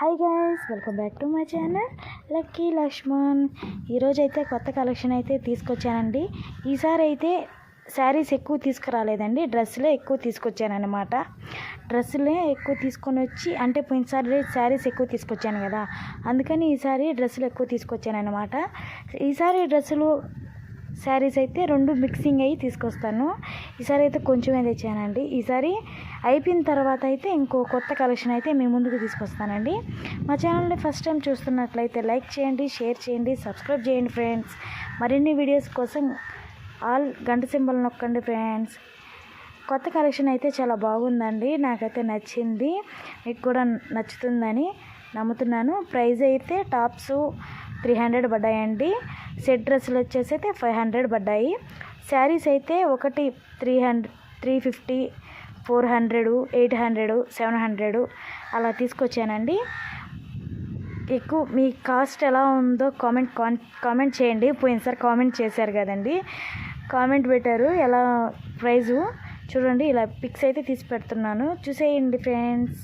Hi guys welcome back to my channel lucky Lakshman ఈరోజు అయితే కొత్త కలెక్షన్ అయితే తీసుకొచ్చానండి. ఈసారి అయితే శారీస్ ఎక్కువ తీసుకురాలేదండి. డ్రెస్సులే ఎక్కువ తీసుకొచ్చానమాట డ్రెస్సులే ఎక్కువ తీసుకొని వచ్చి అంటే పోయినసారి శారీస్ ఎక్కువ తీసుకొచ్చాను కదా. అందుకని ఈసారి డ్రెస్సులు ఎక్కువ తీసుకొచ్చానమాట ఈసారి డ్రెస్సులు శారీస్ అయితే రెండు మిక్సింగ్ అయ్యి తీసుకొస్తాను. ఈసారి అయితే కొంచెమే తెచ్చానండి. ఈసారి అయిపోయిన తర్వాత అయితే ఇంకో కొత్త కలెక్షన్ అయితే మీ ముందుకు తీసుకొస్తానండి. మా ఛానల్ని ఫస్ట్ టైం చూస్తున్నట్లయితే లైక్ చేయండి షేర్ చేయండి సబ్స్క్రైబ్ చేయండి ఫ్రెండ్స్. మరిన్ని వీడియోస్ కోసం ఆల్ గంట సింబల్ నొక్కండి ఫ్రెండ్స్. కొత్త కలెక్షన్ అయితే చాలా బాగుందండి. నాకైతే నచ్చింది. మీకు కూడా నచ్చుతుందని నమ్ముతున్నాను. ప్రైస్ అయితే టాప్స్ త్రీ హండ్రెడ్ పడ్డాయండి. సెట్ డ్రెస్సులు వచ్చేసి అయితే ఫైవ్ హండ్రెడ్ పడ్డాయి. శారీస్ అయితే ఒకటి three hundred three fifty four hundred eight hundred seven hundred అలా తీసుకొచ్చానండి. ఎక్కువ మీ కాస్ట్ ఎలా ఉందో కామెంట్ కామెంట్ చేయండి. పోయినసారి కామెంట్ చేశారు కదండి. కామెంట్ పెట్టారు ఎలా ప్రైజు. చూడండి ఇలా పిక్స్ అయితే తీసి పెడుతున్నాను. చూసేయండి ఫ్రెండ్స్.